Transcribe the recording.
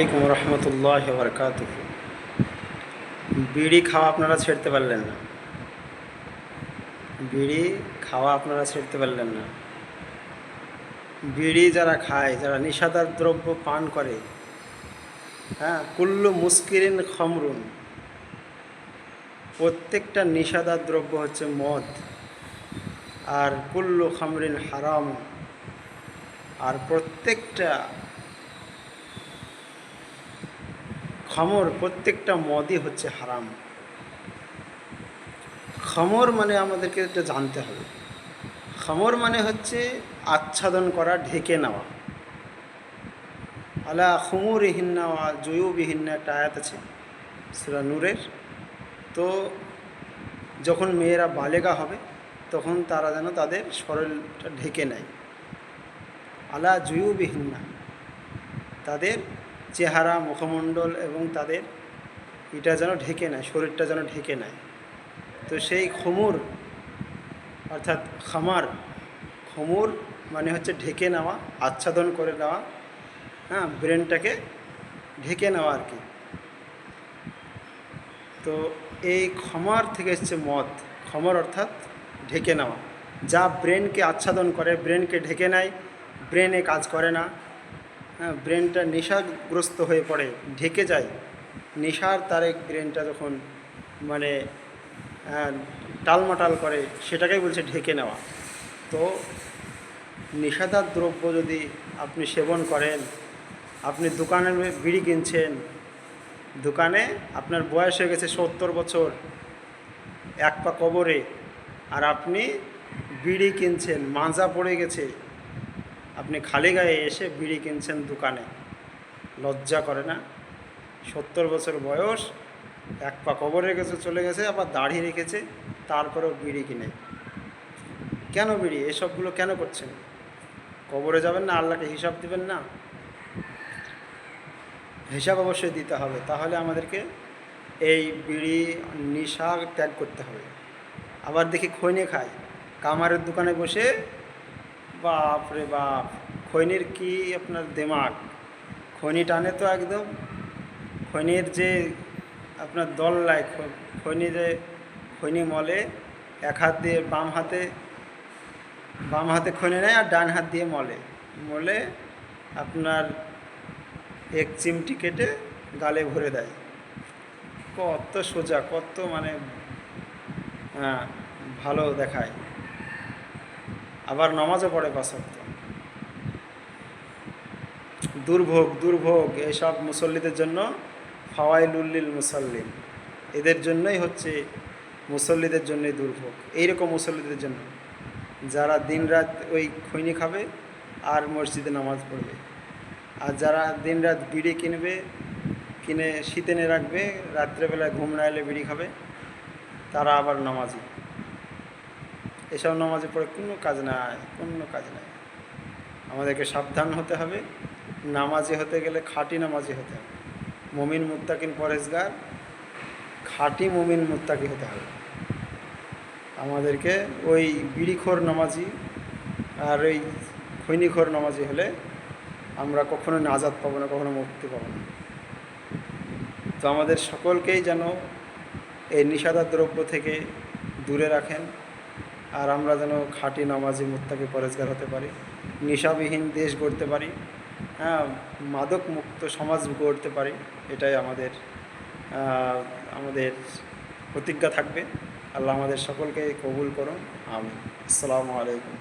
আসসালামাইকুম রহমতুল্লাহ বরকাত বিড়ি খাওয়া আপনারা ছেড়তে পারলেন না। বিড়ি খাওয়া আপনারা ছেড়তে পারলেন না। বিড়ি যারা খায়, যারা নিষাদার দ্রব্য পান করে হ্যাঁ কুল্লু মুস্কিরিন খমরুন। প্রত্যেকটা নিষাদার দ্রব্য হচ্ছে মদ। আর কুল্লু খামরিন হারাম। আর প্রত্যেকটা খমর প্রত্যেকটা মদই হচ্ছে হারাম। খমর মানে আমাদেরকে এটা জানতে হবে। খমর মানে হচ্ছে আচ্ছাদন করা, ঢেকে নেওয়া। আলা খুমুর হিন্না জয়ুবিহিন্না একটা আয়াত আছে সেটা নূরের। তো যখন মেয়েরা বালেগা হবে, তখন তারা যেন তাদের শরীরটা ঢেকে নেয়। আলা জুয়ুবিহিন্না, তাদের চেহারা, মুখমণ্ডল এবং তাদের এটা যেন ঢেকে নেয়, শরীরটা যেন ঢেকে নেয়। তো সেই খমুর, অর্থাৎ খামার, খমুর মানে হচ্ছে ঢেকে নেওয়া, আচ্ছাদন করে নেওয়া হ্যাঁ ব্রেনটাকে ঢেকে নেওয়া আর কি। তো এই ক্ষমার থেকে এসছে মদ। ক্ষমর অর্থাৎ ঢেকে নেওয়া। যা ব্রেনকে আচ্ছাদন করে, ব্রেনকে ঢেকে নেয়, ব্রেনে কাজ করে না। হ্যাঁ ব্রেনটা নেশাগ্রস্ত হয়ে পড়ে, ঢেকে যায়। নেশার তারে ব্রেনটা যখন মানে টালমাটাল করে, সেটাকেই বলছে ঢেকে নেওয়া। তো নেশাদার দ্রব্য যদি আপনি সেবন করেন, আপনি দোকানে বিড়ি কিনছেন, দোকানে আপনার বয়স হয়ে গেছে সত্তর বছর, এক পা কবরে, আর আপনি বিড়ি কিনছেন মাজা পড়ে গেছে আপনি খালি গায়ে এসে বিড়ি কিনছেন দোকানে। লজ্জা করে না? সত্তর বছর বয়স, এক পা কবরে গেছে চলে গেছে, আবার দাড়ি রেখেছে, তারপরেও বিড়ি কিনে। কেন বিড়ি? এসবগুলো কেন করছেন? কবরে যাবেন না, আল্লাহকে হিসাব দিবেন না? হিসাব অবশ্যই দিতে হবে। তাহলে আমাদেরকে এই বিড়ি নিশা ত্যাগ করতে হবে। আবার দেখি খৈনি খায়। কামারের দোকানে বসে বাপ রে বাপ খৈনির কি আপনার দেমাগ? খৈনি টানে তো একদম। খৈনির যে আপনার দল দল্লায় খৈনি যে খৈনি মলে এক হাত দিয়ে বাম হাতে বাম হাতে খৈনি নেয় আর ডান হাত দিয়ে মলে। মলে আপনার এক চিমটি কেটে গালে ভরে দেয়। কত সোজা কত মানে হ্যাঁ, ভালো দেখায়। আবার নমাজও পড়ে পাশক্ত দুর্ভোগ দুর্ভোগ এইসব মুসল্লিদের জন্য ফাওয়াইলুল্লিল মুসল্লিন। এদের জন্যই হচ্ছে মুসল্লিদের জন্যই দুর্ভোগ। এইরকম মুসল্লিদের জন্য। যারা দিনরাত ওই খৈনি খাবে আর মসজিদে নামাজ পড়বে। আর যারা দিনরাত বিড়ি কিনবে, কিনে শীতে এনে রাখবে, রাত্রেবেলায় ঘুম না এলে বিড়ি খাবে, তারা আবার নামাজি। এসব নামাজে পড়ে কোনো কাজ নাই, কোনো কাজ নাই। আমাদেরকে সাবধান হতে হবে, নামাজি হতে গেলে খাঁটি নামাজি হতে হবে। মমিন মুত্তাকিন পরেশগার খাঁটি মমিন মুত্তাকি হতে হবে। আমাদেরকে ওই বিড়িখোর নামাজি আর ওই খৈনিখোর নামাজি হলে আমরা কখনো নাজাদ পাবো না, কখনো মুক্তি পাবো না। তো আমাদের সকলকেই যেন এই নিষাদার দ্রব্য থেকে দূরে রাখেন। আর আমরা যেন খাঁটি নামাজি মুত্তাকে পরেজগার হতে পারি, নেশাবিহীন দেশ গড়তে পারি হ্যাঁ মাদক মুক্ত সমাজ গড়তে পারি, এটাই আমাদের আমাদের প্রতিজ্ঞা থাকবে। আল্লাহ আমাদের সকলকে কবুল করুন। আমি আসসালামু আলাইকুম।